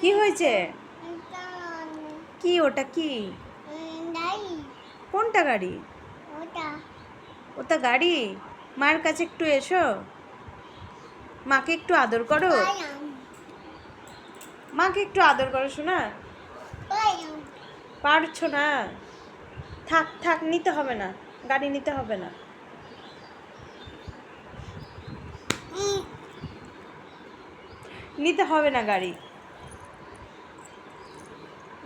কি হয়েছে? কি ওটা কি? কোনটা গাড়ি? ওটা। গাড়ি? মায়ের কাছে একটু এসো। মাকে একটু আদর করো। মাকে একটু আদর করো শোনা পারছ না? থাক থাক নিতে হবে না। গাড়ি নিতে হবে না। নিতে হবে না গাড়ি।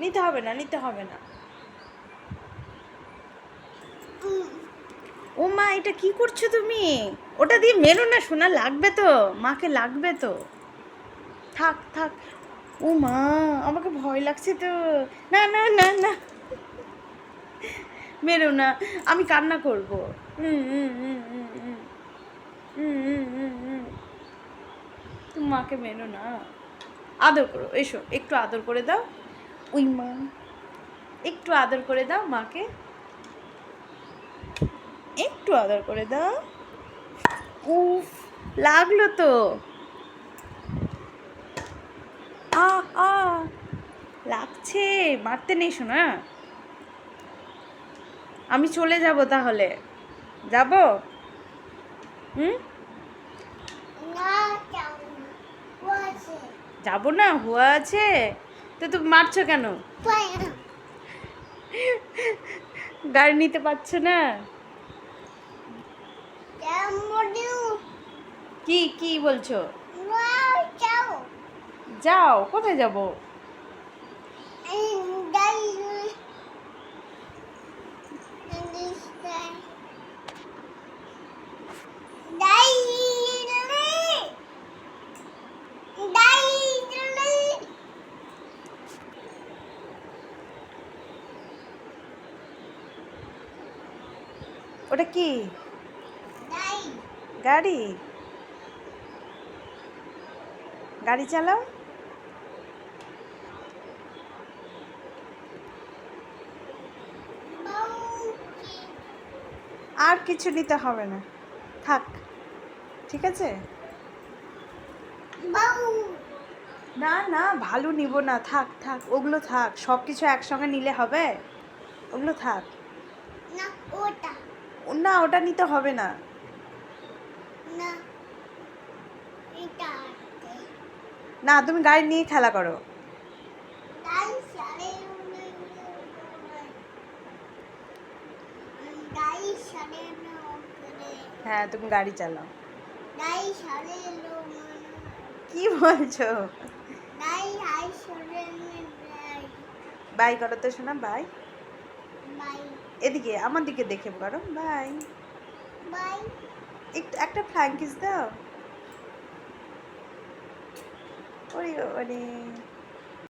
নিতে হবে না, নিতে হবে না। ও মা, এটা কি করছ তুমি? ওটা দিয়ে মেরো না, সোনা লাগবে তো, মাকে লাগবে তো। থাক থাক। ও মা, আমাকে ভয় লাগছে তো। না না না না। মেরো না, আমি কান্না করব। তুমি মাকে মেরো না। আদর করো, এসো, একটু আদর করে দাও। ওই মা। একটু আদর করে দাও মাকে। একটু আদর করে দাও। উফ লাগল তো। আ আ লাগছে মারতে নেই শোনা আমি চলে যাব তাহলে। যাব? হুম? যাব না হুয়া আছে? তো তুমি মারছো কেন? গাড়ি নিতে পারছ না? কি কি বলছো? যাও কোথায় যাব? ওটা কি? গাড়ি। গাড়ি? চালাও। আর কিছু নিতে হবে না। থাক ঠিক আছে? না না ভালো নিব না। থাক থাক ওগুলো থাক। সব কিছু একসঙ্গে নিলে হবে? ওগুলো থাক। না ওটা। না ওটা নিতে হবে না। না তুমি গাড়ি নিয়ে খেলা করো। হ্যাঁ তুমি গাড়ি চালাও। কি বলছো? বাই করো তো শোনা বাই। এদিকে আমার দিকে দেখে করো বাই বাই একটু একটা ফ্র্যাঙ্কিস দাও। ওরে বাবারে।